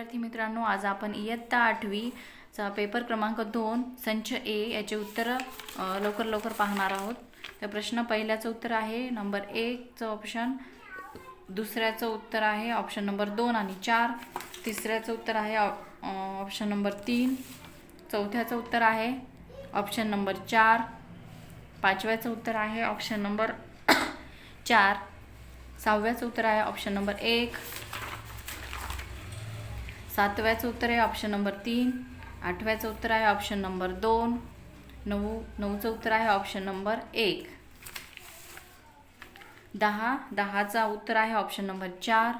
विद्यार्थी मित्रांनो आज आपण इयत्ता आठवीचा पेपर क्रमांक दोन संच ए याचे उत्तरं लवकर लवकर पाहणार आहोत. तर प्रश्न पहिल्याचं उत्तर आहे नंबर एकचं ऑप्शन दुसऱ्याचं उत्तर आहे ऑप्शन नंबर दोन आणि चार तिसऱ्याचं उत्तर आहे ऑप्शन नंबर तीन चौथ्याचं उत्तर आहे ऑप्शन नंबर चार पाचव्याचं उत्तर आहे ऑप्शन नंबर चार सहाव्याचं उत्तर आहे ऑप्शन नंबर एक सातव्याचं उत्तर आहे ऑप्शन नंबर तीन. आठव्याचं उत्तर आहे ऑप्शन नंबर दोन. नऊ नऊचं उत्तर आहे ऑप्शन नंबर एक. दहा दहाचा उत्तर आहे ऑप्शन नंबर चार.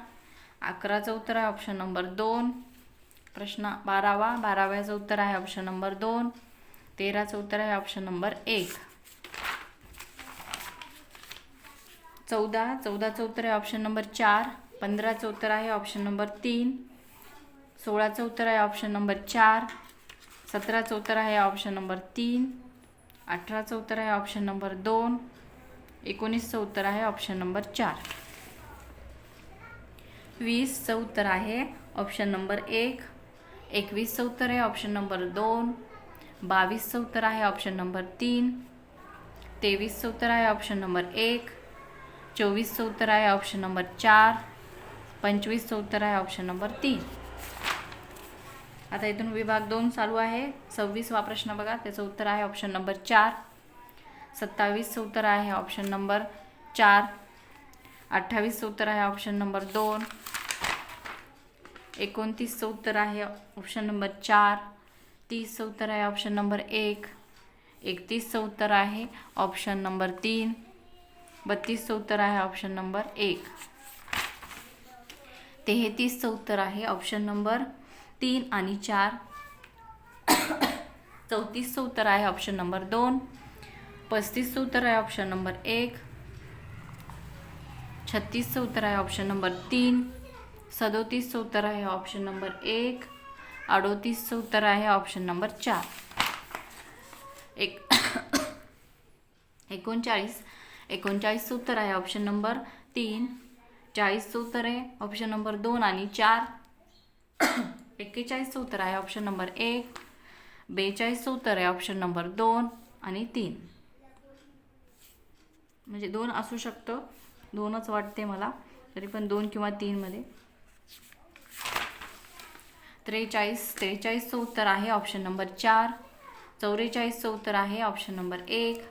अकराचं उत्तर आहे ऑप्शन नंबर दोन. प्रश्न बारावा बाराव्याचं उत्तर आहे ऑप्शन नंबर दोन. तेराचं उत्तर आहे ऑप्शन नंबर एक. चौदा चौदाचं उत्तर आहे ऑप्शन नंबर चार. पंधराचं उत्तर आहे ऑप्शन नंबर तीन. सोळाचं उत्तर आहे ऑप्शन नंबर चार सतराचं उत्तर आहे ऑप्शन नंबर तीन अठराचं उत्तर आहे ऑप्शन नंबर दोन एकोणीसचं उत्तर आहे ऑप्शन नंबर चार वीसचं उत्तर आहे ऑप्शन नंबर एक एकवीसचं उत्तर आहे ऑप्शन नंबर दोन बावीसचं उत्तर आहे ऑप्शन नंबर तीन तेवीसचं उत्तर आहे ऑप्शन नंबर एक चोवीसचं उत्तर आहे ऑप्शन नंबर चार पंचवीसचं उत्तर आहे ऑप्शन नंबर तीन आता इथून विभाग दोन चालू आहे. सव्वीसवा प्रश्न बघा. त्याचं उत्तर आहे ऑप्शन नंबर चार. सत्तावीसचं उत्तर आहे ऑप्शन नंबर चार. अठ्ठावीसचं उत्तर आहे ऑप्शन नंबर दोन. एकोणतीसचं उत्तर आहे ऑप्शन नंबर चार. तीसचं उत्तर आहे ऑप्शन नंबर एक. एकतीसचं उत्तर आहे ऑप्शन नंबर तीन. बत्तीसचं उत्तर आहे ऑप्शन नंबर एक. तेहतीसचं उत्तर आहे ऑप्शन नंबर तीन आणि चार. चौतीसचं उत्तर आहे ऑप्शन नंबर दोन. पस्तीसचं उत्तर आहे ऑप्शन नंबर एक. छत्तीसचं उत्तर आहे ऑप्शन नंबर तीन. सदोतीसचं उत्तर आहे ऑप्शन नंबर एक. अडोतीसचं उत्तर आहे ऑप्शन नंबर चार. एक एकोणचाळीस. एकोणचाळीसचं उत्तर आहे ऑप्शन नंबर तीन. चाळीसचं उत्तर आहे ऑप्शन नंबर दोन आणि चार. एक्केचाळीसचं उत्तर आहे ऑप्शन नंबर एक बेचाळीसचं उत्तर आहे ऑप्शन नंबर दोन आणि तीन. म्हणजे दोन असू शकतं. दोनच वाटते मला. तरी पण दोन किंवा तीनमध्ये त्रेचाळीस त्रेचाळीसचं उत्तर आहे ऑप्शन नंबर चार. चौवेचाळीसचं उत्तर आहे ऑप्शन नंबर एक.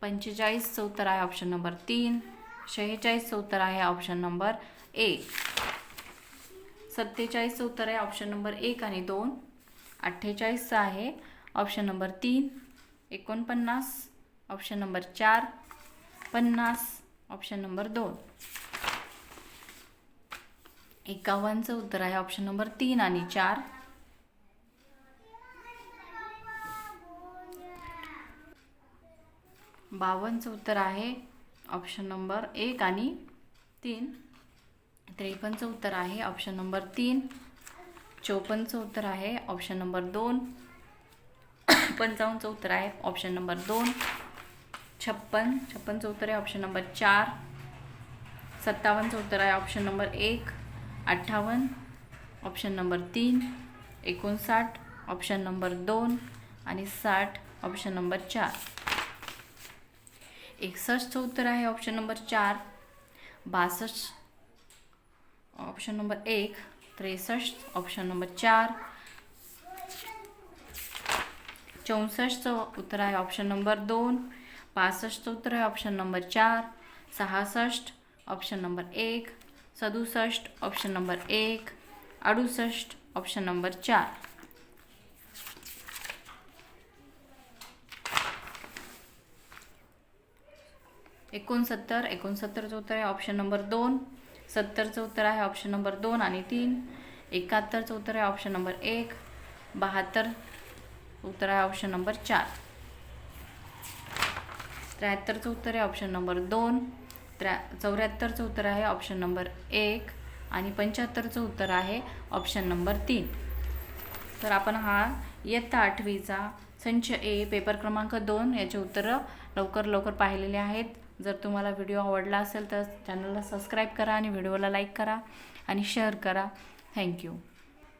पंचेचाळीसचं उत्तर आहे ऑप्शन नंबर तीन. शेहेचाळीसचं उत्तर आहे ऑप्शन नंबर एक. सत्तेचाळीसचं उत्तर आहे ऑप्शन नंबर एक आणि दोन. अठ्ठेचाळीसचं आहे ऑप्शन नंबर तीन. एकोणपन्नास ऑप्शन नंबर चार. पन्नास ऑप्शन नंबर दोन. एकावन्नचं उत्तर आहे ऑप्शन नंबर तीन आणि चार. बावन्नचं उत्तर आहे ऑप्शन नंबर एक आणि तीन. त्रेपन्नचं उत्तर आहे ऑप्शन नंबर तीन. चोपन्नचं उत्तर आहे ऑप्शन नंबर दोन. पंचावन्नचं उत्तर आहे ऑप्शन नंबर दोन. छप्पन छप्पनचं उत्तर आहे ऑप्शन नंबर चार. सत्तावन्नचं उत्तर आहे ऑप्शन नंबर एक. अठ्ठावन्न ऑप्शन नंबर तीन. एकोणसाठ ऑप्शन नंबर दोन. आणि साठ ऑप्शन नंबर चार. एकसष्टचं उत्तर आहे ऑप्शन नंबर चार. बासष्ट ऑप्शन नंबर एक त्रेसष्ट. ऑप्शन नंबर चार चौसष्टचं उत्तर आहे ऑप्शन नंबर दोन पासष्टचं उत्तर आहे ऑप्शन नंबर चार सहासष्ट ऑप्शन नंबर एक सदुसष्ट ऑप्शन नंबर एक अडुसष्ट ऑप्शन नंबर चार. एकोणसत्तर एकोणसत्तरचं उत्तर आहे ऑप्शन नंबर दोन सत्तरचं उत्तर आहे ऑप्शन नंबर दोन आणि तीन. एकाहत्तरचं उत्तर आहे ऑप्शन नंबर एक. बहात्तर उत्तर आहे ऑप्शन नंबर चार. त्र्याहत्तरचं उत्तर आहे ऑप्शन नंबर दोन. त्र्या चौऱ्याहत्तरचं उत्तर आहे ऑप्शन नंबर एक. आणि पंच्याहत्तरचं उत्तर आहे ऑप्शन नंबर तीन. तर आपण हा इयत्ता आठवीचा संच ए पेपर क्रमांक दोन याचे उत्तरं लवकर लवकर पाहिलेले आहेत. जर तुम्हाला व्हिडिओ आवडला असेल तर चॅनलला सबस्क्राईब करा आणि व्हिडिओला लाईक करा आणि शेअर करा. थँक्यू